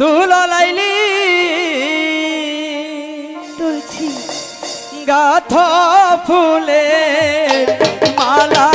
তুলো লাইলি তুলছি। গাথ ফুলে মালা